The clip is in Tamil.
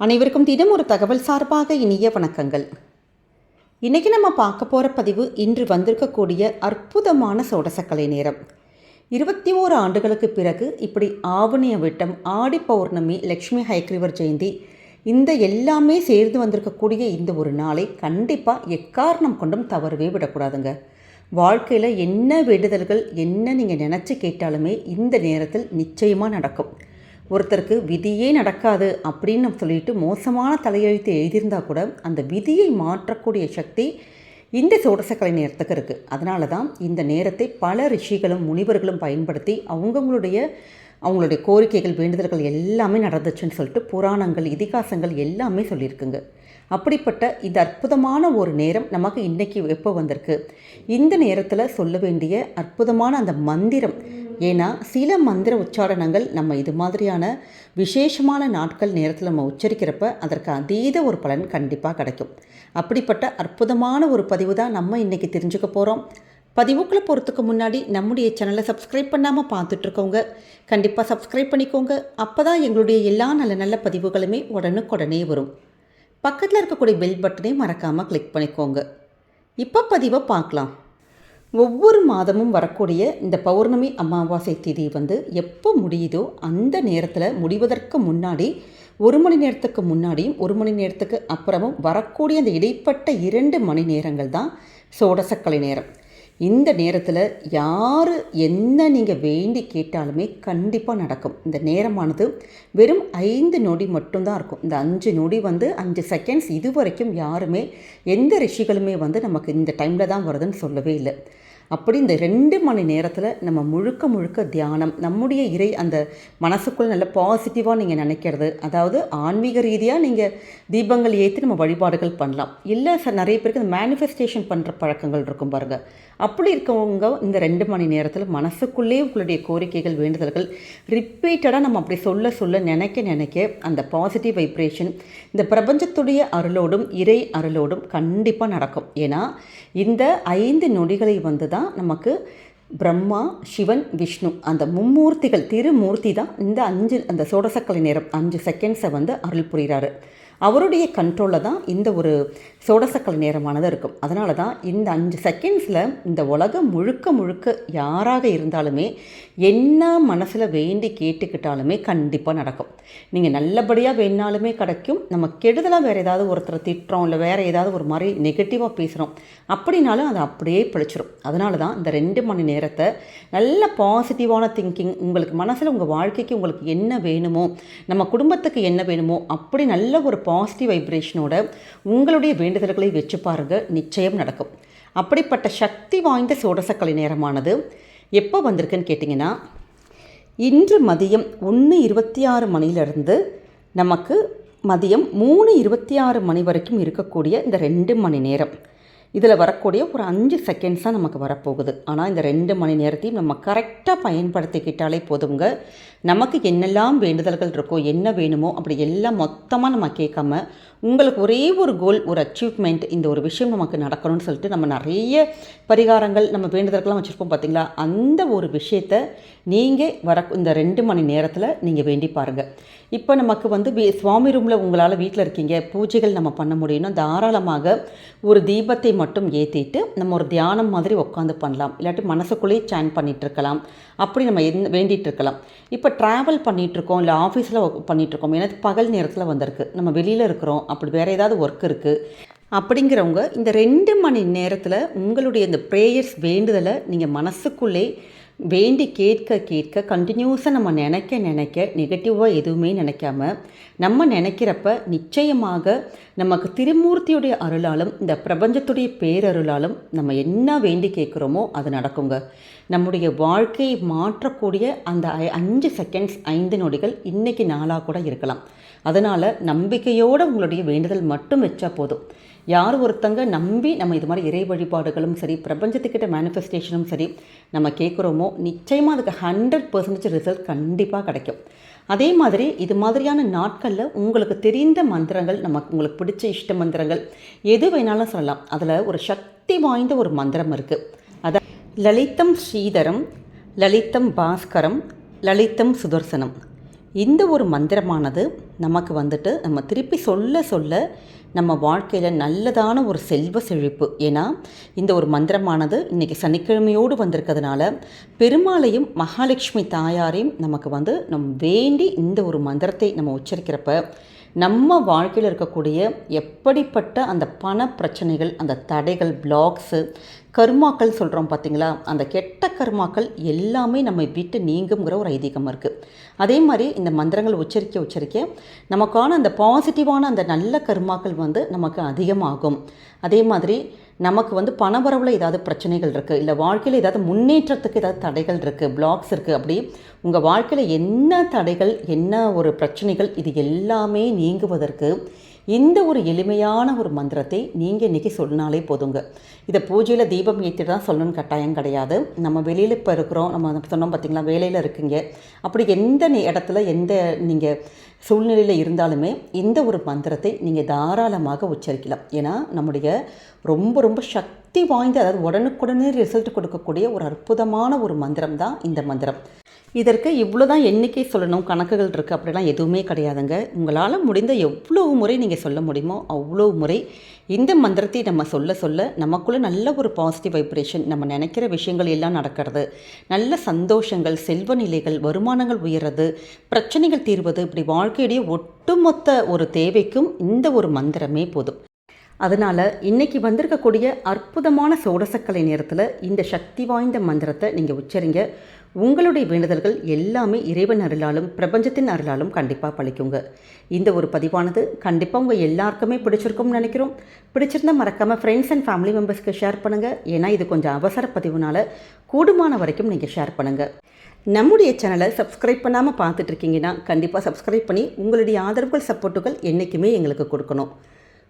அனைவருக்கும் தினம் ஒரு தகவல் சார்பாக இனிய வணக்கங்கள். இன்றைக்கி நம்ம பார்க்க போகிற பதிவு இன்று வந்திருக்கக்கூடிய அற்புதமான சோடசக்கலை நேரம். இருபத்தி ஓரு ஆண்டுகளுக்கு பிறகு இப்படி ஆவணிய விட்டம் ஆடி பௌர்ணமி லக்ஷ்மி ஹைக்ரிவர் ஜெயந்தி இந்த எல்லாமே சேர்ந்து வந்திருக்கக்கூடிய இந்த ஒரு நாளை கண்டிப்பாக எக்காரணம் கொண்டும் தவறவே விடக்கூடாதுங்க. வாழ்க்கையில் என்ன வேண்டுதல்கள் என்ன நீங்கள் நினச்சி கேட்டாலுமே இந்த நேரத்தில் நிச்சயமாக நடக்கும். ஒருத்தருக்கு விதியே நடக்காது அப்படின்னு நம்ம சொல்லிட்டு மோசமான தலையெழுத்து எழுதியிருந்தா கூட அந்த விதியை மாற்றக்கூடிய சக்தி இந்த சோடசக்கலை நேரத்துக்கு இருக்குது அதனால தான் இந்த நேரத்தை பல ரிஷிகளும் முனிவர்களும் பயன்படுத்தி அவங்கவுங்களுடைய அவங்களுடைய கோரிக்கைகள் வேண்டுதல்கள் எல்லாமே நடந்துச்சுன்னு சொல்லிட்டு புராணங்கள் இதிகாசங்கள் எல்லாமே சொல்லியிருக்குங்க. அப்படிப்பட்ட இந்த அற்புதமான ஒரு நேரம் நமக்கு இன்றைக்கி எப்போ வந்திருக்கு? இந்த நேரத்தில் சொல்ல வேண்டிய அற்புதமான அந்த மந்திரம் ஏன்னா சில மந்திர உச்சாரணங்கள் நம்ம இது மாதிரியான விசேஷமான நாட்கள் நேரத்தில் நம்ம உச்சரிக்கிறப்ப அதற்கு அதீத ஒரு பலன் கண்டிப்பாக கிடைக்கும். அப்படிப்பட்ட அற்புதமான ஒரு பதிவு தான் நம்ம இன்றைக்கி தெரிஞ்சுக்க போகிறோம் பதிவுக்குள்ளே போகிறதுக்கு முன்னாடி நம்முடைய சேனலை சப்ஸ்கிரைப் பண்ணாமல் பார்த்துட்ருக்கோங்க கண்டிப்பாக சப்ஸ்கிரைப் பண்ணிக்கோங்க. அப்போ தான் எங்களுடைய எல்லா நல்ல நல்ல பதிவுகளுமே உடனுக்குடனே வரும். பக்கத்தில் இருக்கக்கூடிய பெல் பட்டனை மறக்காமல் கிளிக் பண்ணிக்கோங்க. இப்போ பதிவை பார்க்கலாம். ஒவ்வொரு மாதமும் வரக்கூடிய இந்த பௌர்ணமி அமாவாசை திதி வந்து எப்போ முடியுதோ அந்த நேரத்தில் முடிவதற்கு முன்னாடி ஒரு மணி நேரத்துக்கு முன்னாடியும் ஒரு மணி நேரத்துக்கு அப்புறமும் வரக்கூடிய அந்த இடைப்பட்ட இரண்டு மணி நேரங்கள் தான் சோடசக்கலை நேரம். இந்த நேரத்தில் யார் என்ன நீங்கள் வேண்டி கேட்டாலுமே கண்டிப்பாக நடக்கும். இந்த நேரமானது வெறும் ஐந்து நொடி மட்டும்தான் இருக்கும். இந்த அஞ்சு நொடி வந்து அஞ்சு செகண்ட்ஸ் இது வரைக்கும் யாருமே எந்த ரிஷிகளுமே வந்து நமக்கு இந்த டைமில் தான் வருதுன்னு சொல்லவே இல்லை. அப்படி இந்த ரெண்டு மணி நேரத்தில் நம்ம முழுக்க முழுக்க தியானம் நம்முடைய இறை அந்த மனசுக்குள்ள நல்ல பாசிட்டிவாக நீங்கள் நினைக்கிறது அதாவது ஆன்மீக ரீதியாக நீங்கள் தீபங்கள் ஏற்றி நம்ம வழிபாடுகள் பண்ணலாம். இல்லை சார் நிறைய பேருக்கு இந்த மேனிஃபெஸ்டேஷன் பண்ணுற பழக்கங்கள் இருக்கும் பாருங்கள் அப்படி இருக்கவங்க இந்த ரெண்டு மணி நேரத்தில் மனசுக்குள்ளே உங்களுடைய கோரிக்கைகள் வேண்டுதல்கள் ரிப்பீட்டடாக நம்ம அப்படி சொல்ல சொல்ல நினைக்க நினைக்க அந்த பாசிட்டிவ் வைப்ரேஷன் இந்த பிரபஞ்சத்துடைய அருளோடும் இறை அருளோடும் கண்டிப்பாக நடக்கும். ஏன்னா இந்த ஐந்து நொடிகளை வந்து தான் நமக்கு பிரம்மா சிவன் விஷ்ணு அந்த மும்மூர்த்திகள் திருமூர்த்தி தான் இந்த அஞ்சு அந்த சோடசக்கலை நேரம் அஞ்சு செகண்ட்ஸை வந்து அருள் புரிகிறாரு அவருடைய கண்ட்ரோலில் தான் இந்த ஒரு சோடசக்கல் நேரமானது இருக்கும். அதனால தான் இந்த அஞ்சு செகண்ட்ஸில் இந்த உலகம் முழுக்க முழுக்க யாராக இருந்தாலுமே என்ன மனசில் வேண்டி கேட்டுக்கிட்டாலுமே கண்டிப்பாக நடக்கும். நீங்கள் நல்லபடியாக வேணாலுமே கிடைக்கும். நம்ம கெடுதலாக வேறு ஏதாவது ஒருத்தரை திட்டுறோம் இல்லை வேறு ஏதாவது ஒரு மாதிரி நெகட்டிவாக பேசுகிறோம் அப்படின்னாலும் அது அப்படியே பிழைச்சிரும். அதனால தான் இந்த ரெண்டு மணி நேரத்தை நல்ல பாசிட்டிவான திங்கிங் உங்களுக்கு மனசில் உங்கள் வாழ்க்கைக்கு உங்களுக்கு என்ன வேணுமோ நம்ம குடும்பத்துக்கு என்ன வேணுமோ அப்படி நல்ல ஒரு பாசிட்டிவ் வைப்ரேஷனோட உங்களுடைய வேண்டுதல்களை வச்சு பாருங்கள் நிச்சயம் நடக்கும். அப்படிப்பட்ட சக்தி வாய்ந்த சோடசக்கலை நேரமானது எப்போ வந்திருக்குன்னு கேட்டிங்கன்னா இன்று மதியம் ஒன்று இருபத்தி ஆறு மணியிலிருந்து நமக்கு மதியம் மூணு இருபத்தி ஆறு மணி வரைக்கும் இருக்கக்கூடிய இந்த ரெண்டு மணி நேரம். இதில் வரக்கூடிய ஒரு அஞ்சு செகண்ட்ஸ் தான் நமக்கு வரப்போகுது. ஆனால் இந்த ரெண்டு மணி நேரத்தையும் நம்ம கரெக்டாக பயன்படுத்திக்கிட்டாலே போதுங்க. நமக்கு என்னெல்லாம் வேண்டுதல்கள் இருக்கோ என்ன வேணுமோ அப்படி எல்லாம் மொத்தமாக நம்ம கேட்காம உங்களுக்கு ஒரே ஒரு கோல் ஒரு அச்சீவ்மெண்ட் இந்த ஒரு விஷயம் நமக்கு நடக்கணும்னு சொல்லிட்டு நம்ம நிறைய பரிகாரங்கள் நம்ம வேண்டுதல்கள்லாம் வச்சுருப்போம் பார்த்தீங்களா? அந்த ஒரு விஷயத்தை நீங்கள் வர இந்த ரெண்டு மணி நேரத்தில் நீங்கள் வேண்டி பாருங்கள் இப்போ நமக்கு வந்து சுவாமி ரூமில் உங்களால் வீட்டில் இருக்கீங்க. பூஜைகள் நம்ம பண்ண முடியும்னா தாராளமாக ஒரு தீபத்தை மட்டும் ஏற்றிட்டு நம்ம ஒரு தியானம் மாதிரி உட்காந்து பண்ணலாம். இல்லாட்டி மனசுக்குள்ளேயே சேன் பண்ணிகிட்டு இருக்கலாம் அப்படி நம்ம எந் வேண்டிகிட்டு இருக்கலாம் இப்போ ட்ராவல் பண்ணிகிட்ருக்கோம் இல்லை ஆஃபீஸில் பண்ணிகிட்ருக்கோம் ஏன்னா பகல் நேரத்தில் வந்திருக்கு. நம்ம வெளியில் இருக்கிறோம் அப்படி வேறு ஏதாவது ஒர்க் இருக்குது அப்படிங்கிறவங்க இந்த ரெண்டு மணி நேரத்தில் உங்களுடைய இந்த ப்ரேயர்ஸ் வேண்டுதலை நீங்கள் மனசுக்குள்ளே வேண்டி கேட்க கேட்க கண்டினியூஸாக நம்ம நினைக்க நினைக்க நெகட்டிவாக எதுவுமே நினைக்காம நம்ம நினைக்கிறப்ப நிச்சயமாக நமக்கு திருமூர்த்தியுடைய அருளாலும் இந்த பிரபஞ்சத்துடைய பேரருளாலும் நம்ம என்ன வேண்டி கேட்குறோமோ அது நடக்குங்க. நம்முடைய வாழ்க்கையை மாற்றக்கூடிய அந்த ஐ- அஞ்சு செகண்ட்ஸ் ஐந்து நொடிகள் இன்றைக்கி நாளாக கூட இருக்கலாம். அதனால் நம்பிக்கையோடு உங்களுடைய வேண்டுதல் மட்டும் வச்சா போதும். யார் ஒருத்தங்க நம்பி நம்ம இது மாதிரி இறை வழிபாடுகளும் சரி பிரபஞ்சத்துக்கிட்ட மேனிஃபெஸ்டேஷனும் சரி நம்ம கேட்குறோமோ நிச்சயமாக அதுக்கு ஹண்ட்ரட் பர்சன்டேஜ் ரிசல்ட் கண்டிப்பாக கிடைக்கும். அதே மாதிரி இது மாதிரியான நாட்களில் உங்களுக்கு தெரிந்த மந்திரங்கள் நமக்கு உங்களுக்கு பிடிச்ச இஷ்ட மந்திரங்கள் எது வேணாலும் சொல்லலாம். அதில் ஒரு சக்தி வாய்ந்த ஒரு மந்திரம் இருக்குது அத லலிதம் ஸ்ரீதரம் லலிதம் பாஸ்கரம் லலிதம் சுதர்சனம். இந்த ஒரு மந்திரமானது நமக்கு வந்துட்டு நம்ம திருப்பி சொல்ல சொல்ல நம்ம வாழ்க்கையில் நல்லதான ஒரு செல்வ செழிப்பு. ஏன்னா இந்த ஒரு மந்திரமானது இன்றைக்கி சனிக்கிழமையோடு வந்திருக்கிறதுனால பெருமாளையும் மகாலட்சுமி தாயாரையும் நமக்கு வந்து நம் வேண்டி இந்த ஒரு மந்திரத்தை நம்ம உச்சரிக்கிறப்ப நம்ம வாழ்க்கையில் இருக்கக்கூடிய எப்படிப்பட்ட அந்த பண பிரச்சனைகள் அந்த தடைகள் பிளாக்ஸு கர்மாக்கள் சொல்கிறோம் பார்த்தீங்களா அந்த கெட்ட கர்மாக்கள் எல்லாமே நம்ம விட்டு நீங்குங்கிற ஒரு ஐதீகம் இருக்குது அதே மாதிரி இந்த மந்திரங்கள் உச்சரிக்க உச்சரிக்க நமக்கான அந்த பாசிட்டிவான அந்த நல்ல கர்மாக்கள் வந்து நமக்கு அதிகமாகும். அதே மாதிரி நமக்கு வந்து பணவரவில் ஏதாவது பிரச்சனைகள் இருக்குது இல்லை வாழ்க்கையில் ஏதாவது முன்னேற்றத்துக்கு ஏதாவது தடைகள் இருக்குது பிளாக்ஸ் இருக்குது அப்படி உங்கள் வாழ்க்கையில் என்ன தடைகள் என்ன ஒரு பிரச்சனைகள் இது எல்லாமே நீங்குவதற்கு இந்த ஒரு எளிமையான ஒரு மந்திரத்தை நீங்கள் இன்றைக்கி சொன்னாலே போதுங்க. இதை பூஜையில் தீபம் ஏற்றிட்டு தான் சொல்லணும்னு கட்டாயம் கிடையாது. நம்ம வெளியில் இப்போ இருக்கிறோம் நம்ம சொன்னோம் பார்த்திங்களா வேலையில் இருக்கீங்க. அப்படி எந்த இடத்துல எந்த நீங்கள் சூழ்நிலையில் இருந்தாலுமே இந்த ஒரு மந்திரத்தை நீங்கள் தாராளமாக உச்சரிக்கலாம். ஏன்னா நம்முடைய ரொம்ப ரொம்ப சக்தி வாய்ந்த அதாவது உடனுக்குடனே ரிசல்ட் கொடுக்கக்கூடிய ஒரு அற்புதமான ஒரு மந்திரம் தான் இந்த மந்திரம். இதற்கு இவ்வளோ தான் எண்ணிக்கை சொல்லணும் கணக்குகள் இருக்குது அப்படிலாம் எதுவுமே கிடையாதுங்க. உங்களால் முடிந்த எவ்வளோ முறை நீங்கள் சொல்ல முடியுமோ அவ்வளோ முறை இந்த மந்திரத்தை நம்ம சொல்ல சொல்ல நமக்குள்ளே நல்ல ஒரு பாசிட்டிவ் வைப்ரேஷன் நம்ம நினைக்கிற விஷயங்கள் எல்லாம் நடக்கிறது. நல்ல சந்தோஷங்கள் செல்வ நிலைகள் வருமானங்கள் உயர்றது பிரச்சனைகள் தீர்வது இப்படி வாழ்க்கையுடைய ஒட்டுமொத்த ஒரு தேவைக்கும் இந்த ஒரு மந்திரமே போதும். அதனால் இன்னைக்கு வந்திருக்கக்கூடிய அற்புதமான சோடசக்கலை நேரத்தில் இந்த சக்தி வாய்ந்த மந்திரத்தை நீங்கள் உச்சரிங்க. உங்களுடைய வேண்டுதல்கள் எல்லாமே இறைவன் அருளாலும் பிரபஞ்சத்தின் அருளாலும் கண்டிப்பாக பழிக்குங்க. இந்த ஒரு பதிவானது கண்டிப்பாக உங்கள் எல்லாருக்குமே பிடிச்சிருக்கும்னு நினைக்கிறோம். பிடிச்சிருந்தா மறக்காமல் ஃப்ரெண்ட்ஸ் அண்ட் ஃபேமிலி மெம்பர்ஸ்க்கு ஷேர் பண்ணுங்கள் ஏன்னா இது கொஞ்சம் அவசர பதிவுனால கூடுமான வரைக்கும் நீங்கள் ஷேர் பண்ணுங்கள் நம்முடைய சேனலை சப்ஸ்கிரைப் பண்ணாமல் பார்த்துட்டு இருக்கீங்கன்னா கண்டிப்பாக சப்ஸ்கிரைப் பண்ணி உங்களுடைய ஆதரவுகள் சப்போர்ட்டுகள் என்றைக்குமே எங்களுக்கு கொடுக்கணும்.